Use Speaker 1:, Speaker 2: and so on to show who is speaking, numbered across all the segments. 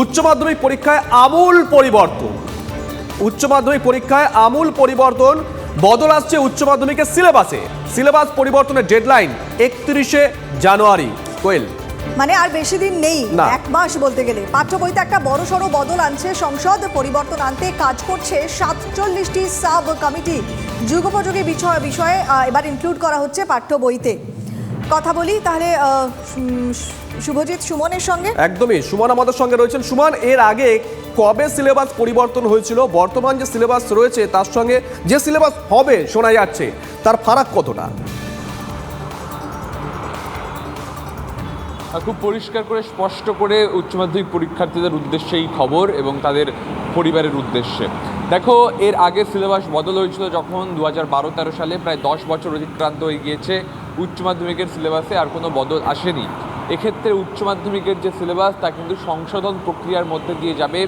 Speaker 1: উচ্চ মাধ্যমিক পরীক্ষায় আমূল পরিবর্তন। উচ্চ মাধ্যমিক পরীক্ষায় আমূল পরিবর্তন বদল আসছে উচ্চ মাধ্যমিকের সিলেবাসে। সিলেবাস পরিবর্তনের ডেডলাইন একত্রিশে জানুয়ারি। কোয়েল?
Speaker 2: মানে আর বেশি দিন নেই। এক মাস বলতে গেলে। পাঠ্য বইতে একটা বড় সড়ো বদল আনছে সংসদ পরিবর্তন আনতে কাজ করছে সাতচল্লিশটি সাব কমিটি। যুগোপযোগী বিষয় বিষয়ে এবার ইনক্লুড করা হচ্ছে পাঠ্য বইতে। কথা বলি তাহলে শুভজিৎ সুমনের সঙ্গে?
Speaker 1: একদমই। সুমন আমাদের সঙ্গে রয়েছেন। সুমন এর আগে কবে সিলেবাস পরিবর্তন হয়েছিল? বর্তমান যে সিলেবাস রয়েছে তার সঙ্গে যে সিলেবাস হবে শোনা যাচ্ছে তার ফারাক কতটা?
Speaker 3: খুব পরিষ্কার করে স্পষ্ট করে উচ্চ মাধ্যমিক পরীক্ষার্থীদের উদ্দেশ্যে এই খবর এবং তাদের পরিবারের উদ্দেশ্যে। দেখো এর আগে সিলেবাস বদল হয়েছিল যখন দু হাজার বারো তেরো সালে প্রায় দশ বছর অতিক্রান্ত হয়ে গিয়েছে উচ্চ মাধ্যমিকের সিলেবাসে আর কোনো বদল আসেনি। এক্ষেত্রে উচ্চ মাধ্যমিকের যে সিলেবাস তা কিন্তু সংশোধন প্রক্রিয়ার মধ্যে দিয়ে যাবে।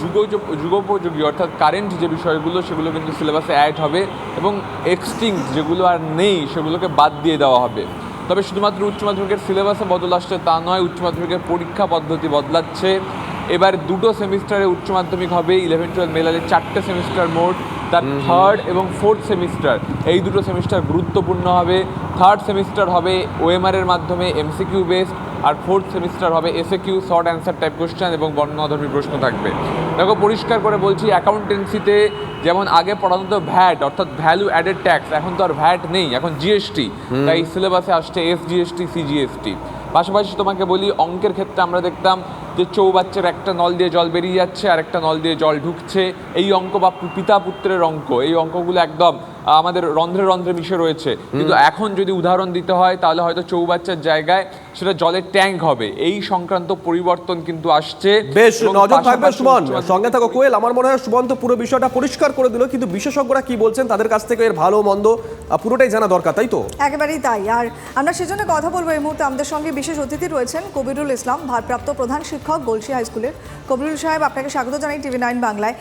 Speaker 3: যুগ যুগোপযোগী অর্থাৎ কারেন্ট যে বিষয়গুলো, সেগুলো কিন্তু সিলেবাসে অ্যাড হবে এবং এক্সটিংক্ট যেগুলো আর নেই, সেগুলোকে বাদ দিয়ে দেওয়া হবে। তবে শুধুমাত্র উচ্চ মাধ্যমিকের সিলেবাসে বদল আসছে তা নয়, উচ্চ মাধ্যমিকের পরীক্ষা পদ্ধতি বদলাচ্ছে। এবার দুটো সেমিস্টারে উচ্চ মাধ্যমিক হবে ইলেভেন টুয়েলভ মেলালে চারটে সেমিস্টার মোট। তার থার্ড এবং ফোর্থ সেমিস্টার এই দুটো সেমিস্টার গুরুত্বপূর্ণ হবে। থার্ড সেমিস্টার হবে ওএমআর এর মাধ্যমে এমসিকিউ বেসড আর ফোর্থ সেমিস্টার হবে SAQ short answer type question এবং বর্ণনাধর্মী প্রশ্ন থাকবে। দেখো পরিষ্কার করে বলছি অ্যাকাউন্টেন্সিতে যেমন আগে পড়ানো হতো ভ্যাট অর্থাৎ ভ্যালু অ্যাডেড ট্যাক্স এখন তো আর ভ্যাট নেই এখন জিএসটি তাই সিলেবাসে আসছে এস জিএসটি সিজিএসটি পাশাপাশি তোমাকে বলি অঙ্কের ক্ষেত্রে আমরা দেখতাম যে চৌবাচ্চার একটা নল দিয়ে জল বেরিয়ে যাচ্ছে আর একটা নল দিয়ে জল ঢুকছে। এই অঙ্ক বা পিতা পুত্রের অঙ্ক, এই অঙ্কগুলো একদম আমাদের রন্ধ্রে রন্ধ্রে মিশে রয়েছে। কিন্তু এখন যদি উদাহরণ দিতে হয় তাহলে হয়তো চৌবাচ্চার জায়গায় সেটা জলের ট্যাঙ্ক হবে। এই সংক্রান্ত পরিবর্তন কিন্তু আসছে
Speaker 1: বেশ নজর থাকবে সুমন। সঙ্গে থাকো কোয়েল। আমার মনে হয় সুমন তো পুরো বিষয়টা পরিষ্কার করে দিল কিন্তু বিশেষজ্ঞরা কি বলছেন তাদের কাছ থেকে এর ভালো মন্দ পুরোটাই জানা দরকার তাই তো?
Speaker 2: একেবারেই তাই। আর আমরা সেজন্য কথা বলব এই মুহূর্তে আমাদের সঙ্গে বিশেষ অতিথি রয়েছেন কবিরুল ইসলাম ভারপ্রাপ্ত প্রধান শিক্ষক গলসি হাই স্কুলের। কবিরুল সাহেব আপনাকে স্বাগত জানাই টিভি নাইন বাংলায়।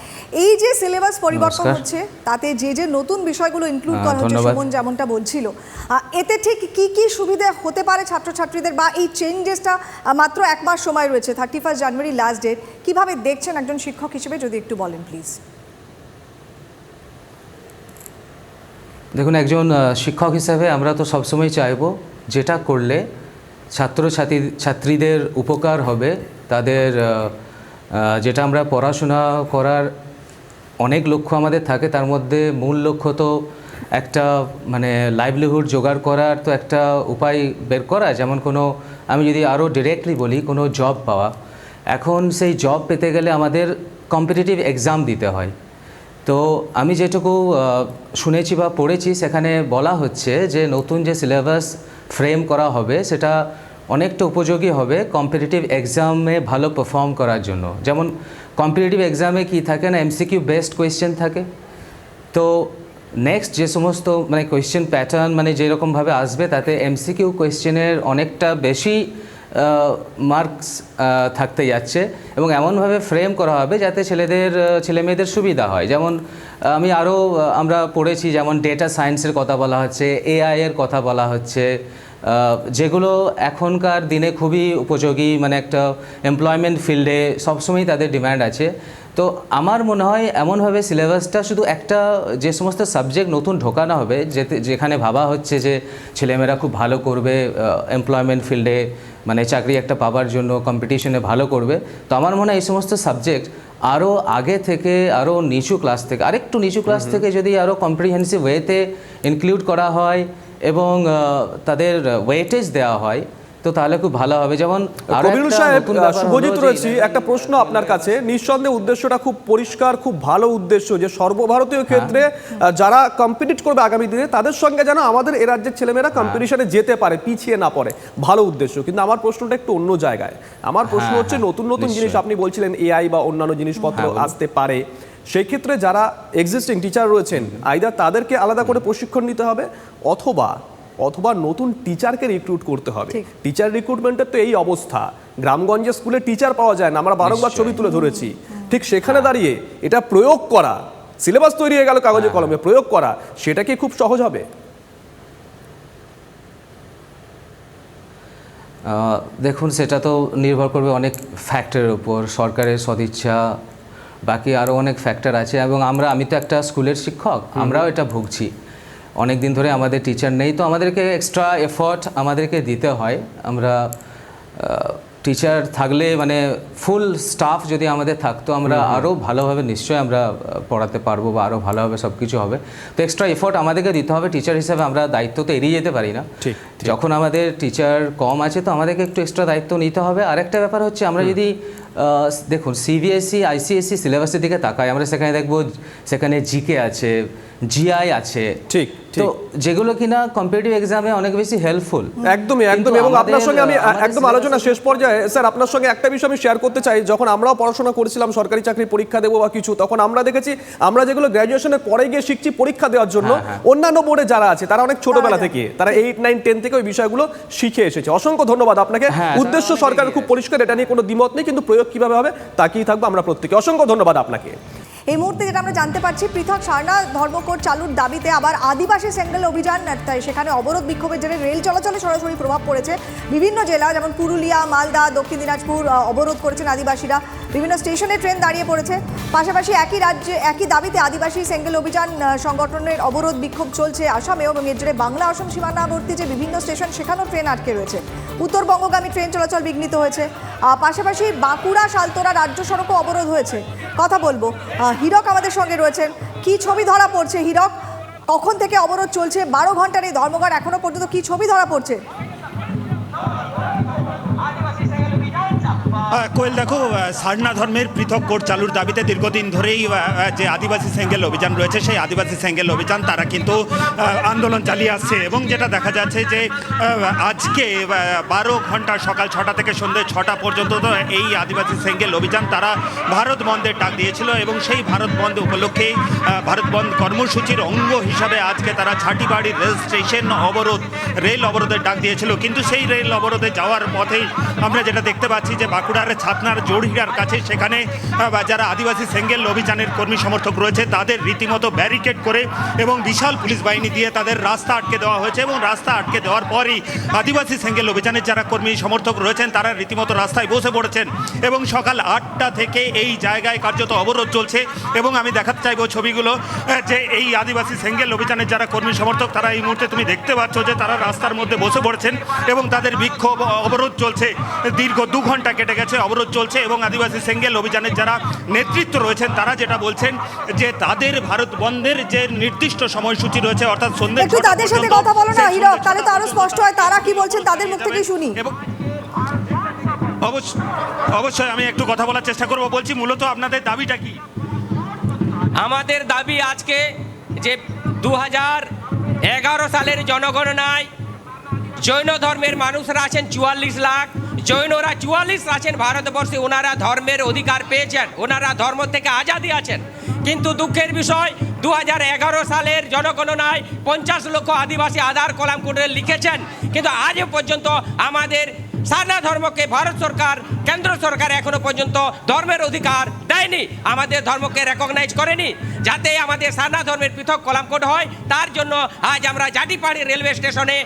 Speaker 2: এই যে সিলেবাস পরিবর্তন হচ্ছে তাতে যে যে নতুন বিষয়গুলো ইনক্লুড করা হচ্ছে সুমন যেমনটা বলছিল। এতে ঠিক কি কি সুবিধা হতে পারে ছাত্রছাত্রীদের বা এই চেঞ্জেসটা মাত্র এক মাস সময় রয়েছে thirty first January last date কীভাবে দেখছেন একজন শিক্ষক হিসেবে যদি একটু বলেন প্লিজ
Speaker 4: দেখুন একজন শিক্ষক হিসাবে আমরা তো সবসময় চাইব যেটা করলে ছাত্র ছাত্রী ছাত্রীদের উপকার হবে তাদের যেটা আমরা পড়াশোনা করার অনেক লক্ষ্য আমাদের থাকে, তার মধ্যে মূল লক্ষ্য তো একটা মানে লাইভলিহুড জোগাড় করার তো একটা উপায় বের করা। যেমন কোনো, আমি যদি আরও ডিরেক্টলি বলি, কোনো জব পাওয়া। এখন সেই জব পেতে গেলে আমাদের কম্পিটিটিভ এক্সাম দিতে হয়। তো আমি যেটুকু শুনেছি বা পড়েছি, সেখানে বলা হচ্ছে যে নতুন যে সিলেবাস ফ্রেম করা হবে, সেটা অনেকটা উপযোগী হবে কম্পিটিটিভ এক্সামে ভালো পারফর্ম করার জন্য। যেমন কম্পিটিটিভ এক্সামে কি থাকে না এমসিকিউ বেস্ট কোয়েশ্চেন থাকে। তো নেক্সট যে সমস্ত মানে কোয়েশ্চেন প্যাটার্ন মানে যেরকমভাবে আসবে, তাতে এমসিকিউ কোয়েশ্চেনের অনেকটা বেশি মার্কস থাকতে যাচ্ছে এবং এমনভাবে ফ্রেম করা হবে যাতে ছেলেদের আহ, ছেলেমেয়েদের সুবিধা হয়। যেমন আমি আরও আমরা পড়েছি যেমন ডেটা সায়েন্সের কথা বলা হচ্ছে এআই এর কথা বলা হচ্ছে যেগুলো এখনকার দিনে খুবই উপযোগী মানে একটা এমপ্লয়মেন্ট ফিল্ডে সবসময় তাদের ডিম্যান্ড আছে। তো আমার মনে হয় এমনভাবে সিলেবাসটা শুধু একটা যে সমস্ত সাবজেক্ট নতুন ঢোকানো হবে যেতে যেখানে ভাবা হচ্ছে যে ছেলেমেয়েরা খুব ভালো করবে এমপ্লয়মেন্ট ফিল্ডে মানে চাকরি একটা পাবার জন্য কম্পিটিশনে ভালো করবে। তো আমার মনে হয় এই সমস্ত সাবজেক্ট আরও আগে থেকে আরও নিচু ক্লাস থেকে আরেকটু নিচু ক্লাস থেকে যদি আরও কম্প্রিহেন্সিভ ওয়েতে ইনক্লুড করা হয় এবং তাদের ওয়েটেজ দেওয়া হয় তো তাহলে খুব ভালো হবে। যেমন
Speaker 1: কবিরুল সাহেব
Speaker 4: হলো
Speaker 1: শুভজিৎ রয়েছি। একটা প্রশ্ন আপনার কাছে। নিঃসন্দেহে উদ্দেশ্যটা খুব পরিষ্কার খুব ভালো উদ্দেশ্য যে সর্বভারতীয় ক্ষেত্রে যারা কম্পিটিট করবে আগামী দিনে তাদের সঙ্গে যেন আমাদের এ রাজ্যের ছেলেমেয়েরা কম্পিটিশনে যেতে পারে পিছিয়ে না পড়ে। ভালো উদ্দেশ্য। কিন্তু আমার প্রশ্নটা একটু অন্য জায়গায়। আমার প্রশ্ন
Speaker 4: হ্যাঁ,
Speaker 1: হচ্ছে
Speaker 4: হ্যাঁ,
Speaker 1: নতুন নতুন জিনিস আপনি বলছিলেন এআই বা অন্যান্য জিনিসপত্র
Speaker 4: হ্যাঁ,
Speaker 1: আসতে পারে। সেই ক্ষেত্রে যারা এক্সিস্টিং টিচার রয়েছেন আইদার তাদেরকে আলাদা করে প্রশিক্ষণ নিতে হবে অথবা অথবা নতুন টিচারকে রিক্রুট করতে হবে। টিচার রিক্রুটমেন্টের তো এই অবস্থা। গ্রামগঞ্জে স্কুলে টিচার পাওয়া যায় না আমরা বারংবার ছবি তুলে ধরেছি। ঠিক সেখানে দাঁড়িয়ে এটা প্রয়োগ করা সিলেবাস তৈরি হয়ে গেল কাগজে কলমে প্রয়োগ করা সেটা কি খুব সহজ হবে?
Speaker 4: দেখুন সেটা তো নির্ভর করবে অনেক ফ্যাক্টরের উপর। সরকারের সদিচ্ছা বাকি আরও অনেক ফ্যাক্টর আছে এবং আমরা আমি তো একটা স্কুলের শিক্ষক আমরাও এটা ভুগছি। অনেক দিন ধরে আমাদের টিচার নেই তো আমাদেরকে এক্সট্রা এফর্ট আমাদেরকে দিতে হয়। আমরা টিচার থাকলে মানে ফুল স্টাফ যদি আমাদের থাকতো আমরা আরও ভালোভাবে নিশ্চয়ই আমরা পড়াতে পারব বা আরও ভালোভাবে সব কিছু হবে। তো এক্সট্রা এফোর্ট আমাদেরকে দিতে হবে টিচার হিসেবে আমরা দায়িত্ব তো এড়িয়ে যেতে পারি না।
Speaker 1: ঠিক,
Speaker 4: যখন আমাদের টিচার কম আছে তো আমাদেরকে একটু এক্সট্রা দায়িত্ব নিতে হবে। আরেকটা ব্যাপার হচ্ছে আমরা যদি দেখুন সিবিএসসি আইসিএসসি সিলেবাসের দিকে তাকাই আমরা সেখানে দেখব সেখানে জিকে আছে জিআই আছে।
Speaker 1: ঠিক,
Speaker 4: তো যেগুলো কিনা কম্পিটিটিভ এক্সামে অনেক বেশি হেল্পফুল
Speaker 1: একদমই একদমই। এবং আপনার সঙ্গে আমি একদম আলোচনা শেষ পর্যায়ে স্যার আপনার সঙ্গে একটা বিষয় আমি শেয়ার করতে চাই। যখন আমরাও পড়াশোনা করেছিলাম সরকারি চাকরি পরীক্ষা দেবো বা কিছু তখন আমরা দেখেছি আমরা যেগুলো গ্র্যাজুয়েশনের পরে গিয়ে শিখছি পরীক্ষা দেওয়ার জন্য
Speaker 4: হ্যাঁ,
Speaker 1: অন্যান্য বোর্ডে যারা আছে তারা অনেক ছোটবেলা থেকে তারা এইট নাইন টেন থেকে ওই বিষয়গুলো শিখে এসেছে। অসংখ্য ধন্যবাদ আপনাকে।
Speaker 4: হ্যাঁ,
Speaker 1: উদ্দেশ্য
Speaker 4: এগিয়ে
Speaker 1: খুব পরিষ্কার এটা নিয়ে কোনো দ্বিমত নেই কিন্তু প্রয়োগ কীভাবে হবে তাকিয়ে থাকব আমরা প্রত্যেকে। অসংখ্য ধন্যবাদ আপনাকে।
Speaker 2: এই মুহূর্তে যেটা আমরা জানতে পারছি পৃথক সারনা ধর্মকোট চালুর দাবিতে আবার আদিবাসী সেঙ্গেল অভিযান তাই সেখানে অবরোধ বিক্ষোভের জেরে রেল চলাচলে সরাসরি প্রভাব পড়েছে বিভিন্ন জেলা যেমন পুরুলিয়া মালদা দক্ষিণ দিনাজপুর অবরোধ করেছেন আদিবাসীরা। বিভিন্ন স্টেশনে ট্রেন দাঁড়িয়ে পড়েছে। পাশাপাশি একই রাজ্যে, একই দাবিতে আদিবাসী সেঙ্গেল অভিযান সংগঠনের অবরোধ বিক্ষোভ চলছে আসামেও এবং এর জেরে বাংলা আসাম সীমানাবর্তী যে বিভিন্ন স্টেশন, সেখানেও ট্রেন আটকে রয়েছে। উত্তরবঙ্গগামী ট্রেন চলাচল বিঘ্নিত হয়েছে। পাশাপাশি বাঁকুড়া সালতোরা রাজ্য সড়কও অবরোধ হয়েছে। কথা বলব হীরক আমাদের সঙ্গে রয়েছেন। কি ছবি ধরা পড়ছে হীরক? কখন থেকে অবরোধ চলছে? বারো ঘণ্টার এই ধর্মঘট এখনও পর্যন্ত কি ছবি ধরা পড়ছে?
Speaker 5: কোয়েল, দেখো সারনা ধর্মের পৃথক কোর্ট চালুর দাবিতে দীর্ঘদিন ধরেই যে আদিবাসী সেঙ্গেল অভিযান রয়েছে, সেই আদিবাসী সেঙ্গেল অভিযান, তারা কিন্তু আন্দোলন চালিয়ে আসছে। এবং যেটা দেখা যাচ্ছে যে আজকে বারো ঘণ্টা সকাল ছটা থেকে সন্ধ্যে ছটা পর্যন্ত এই আদিবাসী সেঙ্গেল অভিযান তারা ভারত বন্ধের ডাক দিয়েছিল এবং সেই ভারত বন্ধ উপলক্ষে ভারত বন্ধ কর্মসূচির অঙ্গ হিসাবে আজকে তারা ছাটিবাড়ি রেল স্টেশন অবরোধ, রেল অবরোধের ডাক দিয়েছিল। কিন্তু সেই রেল অবরোধে যাওয়ার পথেই আমরা যেটা দেখতে পাচ্ছি যে বাঁকুড়ার ছাতনার জোড়হিরার কাছে সেখানে যারা আদিবাসী সেঙ্গেল অভিযানের কর্মী সমর্থক রয়েছে, তাদের রীতিমতো ব্যারিকেড করে এবং বিশাল পুলিশ বাহিনী দিয়ে তাদের রাস্তা আটকে দেওয়া হয়েছে এবং রাস্তা আটকে দেওয়ার পরই আদিবাসী সেঙ্গেল অভিযানের যারা কর্মী সমর্থক রয়েছেন, তারা রীতিমতো রাস্তায় বসে পড়েছেন এবং সকাল আটটা থেকে এই জায়গায় কার্যত অবরোধ চলছে এবং আমি দেখাতে চাইব ছবিগুলো যে এই আদিবাসী সেঙ্গেল অভিযানের যারা কর্মী সমর্থক, তারা এই মুহূর্তে তুমি দেখতে পাচ্ছ যে তারা রাস্তার মধ্যে বসে পড়েছেন এবং তাদের বিক্ষোভ অবরোধ চলছে। দীর্ঘ দু ঘণ্টা কেটে গেছে। অবরোধ চলছে এবং আদিবাসী সেঙ্গেল অভিযানের যারা নেতৃত্ব রয়েছেন তারা যেটা বলছেন যে তাদের ভারত বন্ধের যে নির্দিষ্ট সময়সূচি রয়েছে অর্থাৎ সন্ধ্যে
Speaker 2: একটু তাদের সাথে কথা বলো না হীরক তাহলে তো
Speaker 5: আরও
Speaker 2: স্পষ্ট হয় তারা কি বলছেন তাদের মুখ থেকে শুনি।
Speaker 5: এবং অবশ্য- অবশ্যই আমি একটু কথা বলার চেষ্টা করব বলছি মূলত আপনাদের দাবিটা কি?
Speaker 6: আমাদের দাবি আজকে যে দু এগারো সালের জনগণনায় জৈন ধর্মের মানুষরা আছেন চুয়াল্লিশ লাখ। জৈনরা চুয়াল্লিশ আছেন ভারতবর্ষে, ওনারা ধর্মের অধিকার পেয়েছেন, ওনারা ধর্ম থেকে আজাদি আছেন। কিন্তু দুঃখের বিষয় দু হাজার এগারো সালের জনগণনায় পঞ্চাশ লক্ষ আদিবাসী আধার কলাম করে লিখেছেন। কিন্তু আজ পর্যন্ত আমাদের সারনা ধর্মকে ভারত সরকার, কেন্দ্র সরকার এখনও পর্যন্ত ধর্মের অধিকার দেয়নি। আমাদের ধর্মকে রেকগনাইজ করেনি। যাতে আমাদের সারনা ধর্মের পৃথক কলাম কোড হয়, তার জন্য আজ আমরা জাটিপাড়ি রেলওয়ে স্টেশনে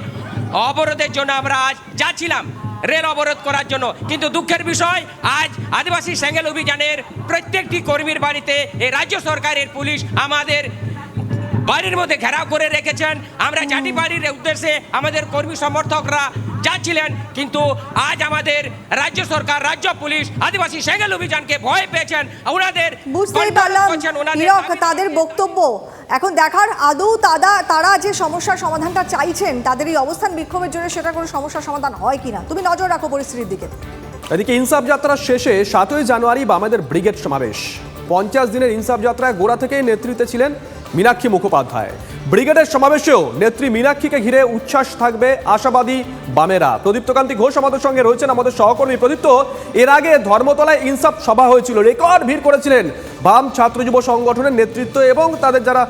Speaker 6: অবরোধের জন্য আমরা আজ যাচ্ছিলাম। রেল অবরোধ করার জন্য। কিন্তু দুঃখের বিষয়, আজ আদিবাসী সেঙ্গেল অভিযানের প্রত্যেকটি কর্মীর বাড়িতে এই রাজ্য সরকারের পুলিশ আমাদের বাড়ির মধ্যে ঘেরাও করে রেখেছেন। আমরা জাতি বাড়ির উদ্দেশ্যে আমাদের কর্মী সমর্থকরা যাচ্ছিলেন কিন্তু আজ আমাদের রাজ্য সরকার রাজ্য পুলিশ আদিবাসী সেঙ্গেল অভিযানকে ভয় পেয়েছেন। ওনাদের
Speaker 2: বুঝতেই পারলাম তাদের বক্তব্য। এখন দেখার আদৌ তারা তারা যে সমস্যার সমাধানটা চাইছেন তাদের এই অবস্থান বিক্ষোভের জন্য সেটা কোনো সমস্যার সমাধান হয় কিনা? তুমি নজর রাখো পরিস্থিতির দিকে।
Speaker 1: এদিকে ইনসাফ যাত্রার শেষে সাতই জানুয়ারি বামেদের ব্রিগেড সমাবেশ। পঞ্চাশ দিনের ইনসাফ যাত্রায় গোড়া থেকেই নেতৃত্বে ছিলেন মীনাক্ষী মুখোপাধ্যায়। ব্রিগেডের সমাবেশেও নেত্রী মীনাক্ষীকে ঘিরে উচ্ছ্বাস থাকবে আশাবাদী বামেরা। প্রদীপ্তকান্তি ঘোষ আমাদের সঙ্গে রয়েছেন, আমাদের সহকর্মী প্রদীপ্ত। এর আগে ধর্মতলায় ইনসাফ সভা হয়েছিল, রেকর্ড ভিড় করেছিলেন বাম ছাত্র যুব সংগঠনের নেতৃত্ব এবং তাদের যারা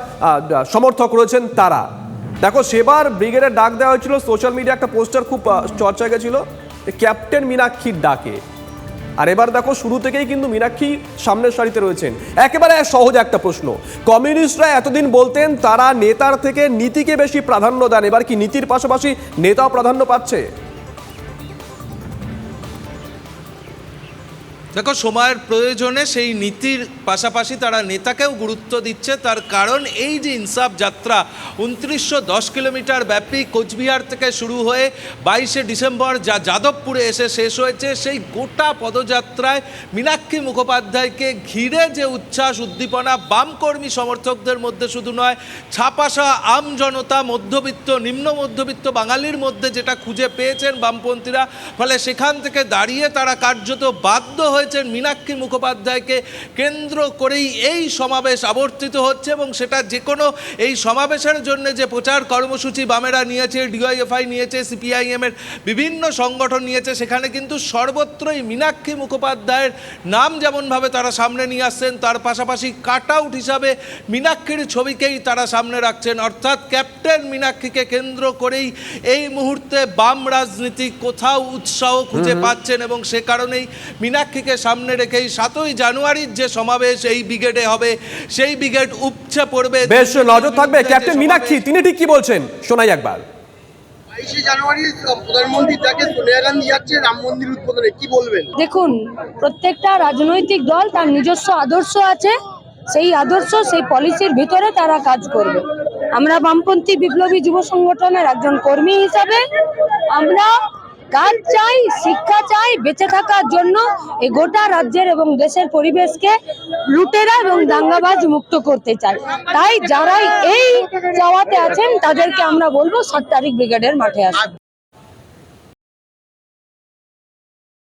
Speaker 1: সমর্থক রয়েছেন তারা। দেখো, সেবার ব্রিগেডের ডাক দেওয়া হয়েছিল, সোশ্যাল মিডিয়া একটা পোস্টার খুব চর্চা গেছিল ক্যাপ্টেন মীনাক্ষীর ডাকে। আর এবার দেখো শুরু থেকেই কিন্তু মীনাক্ষী সামনের সারিতে রয়েছেন। একেবারে সহজ একটা প্রশ্ন। কমিউনিস্টরা এতদিন বলতেন তারা নেতার থেকে নীতিকে বেশি প্রাধান্য দেন। এবার কি নীতির পাশাপাশি নেতাও প্রাধান্য পাচ্ছে?
Speaker 7: দেখো, সময়ের প্রয়োজনে সেই নীতির পাশাপাশি তারা নেতাকেও গুরুত্ব দিচ্ছে। তার কারণ এই যে ইনসাফ যাত্রা, উনত্রিশশো দশ কিলোমিটার ব্যাপী কোচবিহার থেকে শুরু হয়ে বাইশে ডিসেম্বর যা যাদবপুরে এসে শেষ হয়েছে, সেই গোটা পদযাত্রায় মীনাক্ষী মুখোপাধ্যায়কে ঘিরে যে উচ্ছ্বাস, উদ্দীপনা, বামকর্মী সমর্থকদের মধ্যে শুধু নয় ছাপাসা আম জনতা, মধ্যবিত্ত, নিম্ন মধ্যবিত্ত, বাঙালির মধ্যে যেটা খুঁজে পেয়েছেন বামপন্থীরা, ফলে সেখান থেকে দাঁড়িয়ে তারা কার্যত বাধ্য হয়েছেন মীনাক্ষী মুখোপাধ্যায়কে কেন্দ্র করেই এই সমাবেশ আবর্তিত হচ্ছে এবং সেটা যে কোনো এই সমাবেশের জন্য যে প্রচার কর্মসূচি বামেরা নিয়েছে ডিওয়াইএফআই নিয়েছে সিপিআইএম এর বিভিন্ন সংগঠন নিয়েছে সেখানে কিন্তু সর্বত্রই মীনাক্ষী মুখোপাধ্যায়ের নাম যেমনভাবে তারা সামনে নিয়ে আসছেন তার পাশাপাশি কাট আউট হিসাবে মীনাক্ষীর ছবিকেই তারা সামনে রাখছেন। অর্থাৎ ক্যাপ্টেন মীনাক্ষীকে কেন্দ্র করেই এই মুহূর্তে বাম রাজনীতি কোথাও উৎসাহ খুঁজে পাচ্ছেন এবং সে কারণেই মীনাক্ষীকে সামনে রেখেই সাতই জানুয়ারির যে সমাবেশ এই ব্রিগেডে হবে সেই ব্রিগেড উপচে পড়বে।
Speaker 1: বেশ নজর থাকবে ক্যাপ্টেন মীনাক্ষী তিনি ঠিক কি বলছেন? শোনাই একবার।
Speaker 8: বাইশে জানুয়ারি প্রধানমন্ত্রী তাকে সোনিয়া গান্ধী যাচ্ছে রাম মন্দির উদ্বোধনে কি বলবেন?
Speaker 9: দেখুন প্রত্যেকটা রাজনৈতিক দল তার নিজস্ব আদর্শ আছে সেই আদর্শ সেই পলিসির ভিতরে তারা কাজ করবে। আমরা বামপন্থী বিপ্লবী যুব সংগঠনের একজন কর্মী হিসাবে আমরা কাজ চাই, শিক্ষা চাই, বেঁচে থাকার জন্য এই গোটা রাজ্যের এবং দেশের পরিবেশকে লুটেরা এবং দাঙ্গাবাজ মুক্ত করতে চাই। তাই যারাই এই চাওয়াতে আছেন, তাদেরকে আমরা বলব সাত তারিখ ব্রিগেডের মাঠে আসুন।